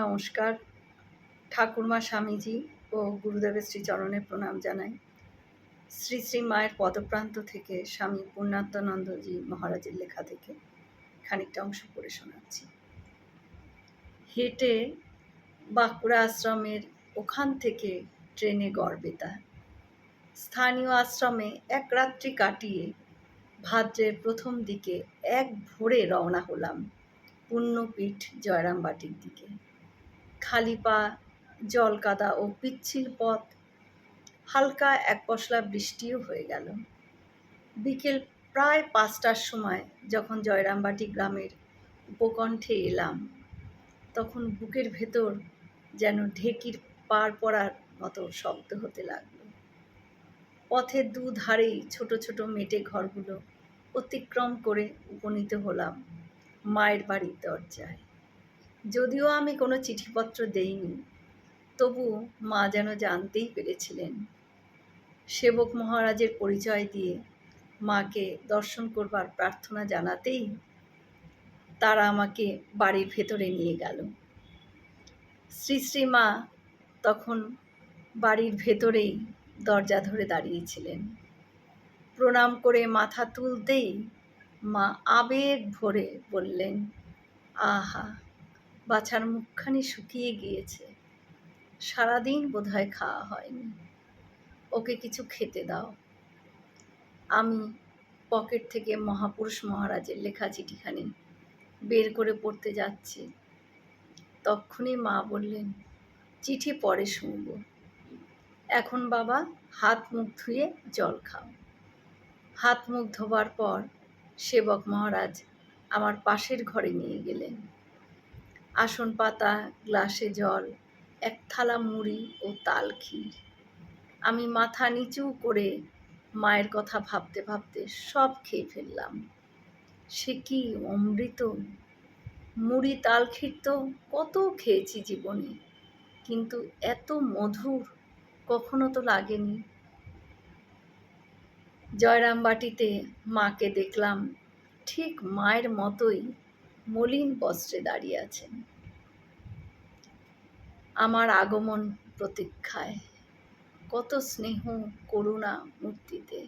নমস্কার। ঠাকুরমা স্বামীজি ও গুরুদেবের শ্রীচরণে প্রণাম জানাই। শ্রী শ্রী মায়ের পদপ্রান্ত থেকে স্বামী পূর্ণাত্মানন্দজি মহারাজের লেখা থেকে খানিকটা অংশ পড়ে শোনাচ্ছি। হেঁটে বাঁকুড়া আশ্রমের ওখান থেকে ট্রেনে গড়বেতা স্থানীয় আশ্রমে এক রাত্রি কাটিয়ে ভাদ্রের প্রথম দিকে এক ভোরে রওনা হলাম পুণ্যপীঠ জয়রামবাটির দিকে। খালি পা, জল কাদা ও পিচ্ছিল পথ। হালকা এক পশলা বৃষ্টিও হয়ে গেল। বিকেল প্রায় পাঁচটার সময় যখন জয়রামবাটি গ্রামের উপকণ্ঠে এলাম, তখন বুকের ভেতর যেন ঢেকির পার পড়ার মতো শব্দ হতে লাগল। পথের দুধারেই ছোট ছোট মেটে ঘরগুলো অতিক্রম করে উপনীত হলাম মায়ের বাড়ির দরজায়। যদিও আমি কোনো চিঠিপত্র দেইনি, তবু মা যেন জানতেই পেরেছিলেন। সেবক মহারাজের পরিচয় দিয়ে মাকে দর্শন করবার প্রার্থনা জানাতেই তারা আমাকে বাড়ির ভেতরে নিয়ে গেল। শ্রী শ্রী মা তখন বাড়ির ভেতরেই দরজা ধরে দাঁড়িয়েছিলেন। প্রণাম করে মাথা তুলতেই মা আবেগ ভরে বললেন, আহা বাছার মুখখানি শুকিয়ে গিয়েছে। সারাদিন বোধহয় খাওয়া হয়নি। ওকে কিছু খেতে দাও। আমি পকেট থেকে মহাপুরুষ মহারাজের লেখা চিঠিখানি বের করে পড়তে যাচ্ছি। তক্ষুনি মা বললেন, চিঠি পরে শুনব। এখন বাবা, হাত মুখ ধুয়ে জল খাও। হাত মুখ ধোবার পর সেবক মহারাজ আমার পাশের ঘরে নিয়ে গেলেন। আসন পাতা, গ্লাসে জল, এক থালা মুড়ি ও তাল ক্ষীর। আমি মাথা নিচু করে মায়ের কথা ভাবতে ভাবতে সব খেয়ে ফেললাম। সে কি অমৃত? মুড়ি, তাল ক্ষীর তো কত খেয়েছি জীবনে, কিন্তু এত মধুর কখনো তো লাগেনি। জয়রামবাটিতে মাকে দেখলাম, ঠিক মায়ের মতোই মলিন বস্ত্রে দাঁড়িয়ে আছেন। আমার আগমন প্রতীক্ষায়। কত স্নেহ করুণা মূর্তিতে।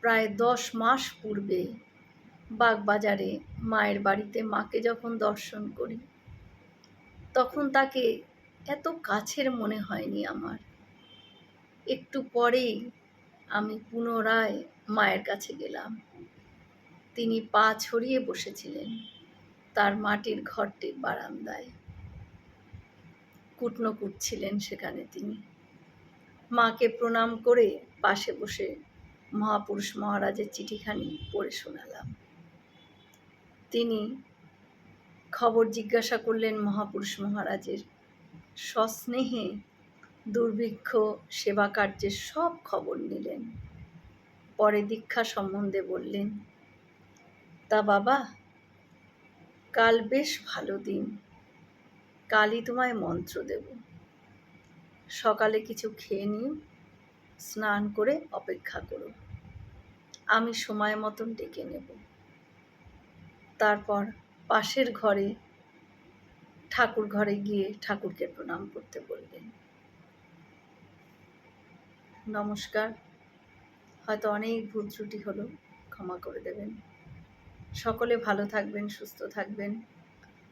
প্রায় দশ মাস পূর্বে বাগবাজারে মায়ের বাড়িতে মাকে যখন দর্শন করি, তখন তাকে এত কাছের মনে হয়নি আমার। একটু পরেই আমি পুনরায় মায়ের কাছে গেলাম। তিনি পা ছড়িয়ে বসেছিলেন তার মাটির ঘরটির বারান্দায়। কুটনো কুটছিলেন সেখানে তিনি। মাকে প্রণাম করে পাশে বসে মহাপুরুষ মহারাজের চিঠিখানি পড়ে শোনালাম। তিনি খবর জিজ্ঞাসা করলেন মহাপুরুষ মহারাজের। সস্নেহে দুর্ভিক্ষ, সেবা কার্যের সব খবর নিলেন। পরে দীক্ষা সম্বন্ধে বললেন, তা বাবা, কাল বেশ ভালো দিন। কালই তোমায় মন্ত্র দেব। সকালে কিছু খেয়ে নিও, স্নান করে অপেক্ষা করো। আমি সময় মতন ডেকে নেব। তারপর পাশের ঘরে, ঠাকুর ঘরে গিয়ে ঠাকুরকে প্রণাম করতে বললেন নমস্কার। হয়তো অনেক ভুল ত্রুটি হলো, ক্ষমা করে দেবেন। সকলে ভালো থাকবেন, সুস্থ থাকবেন।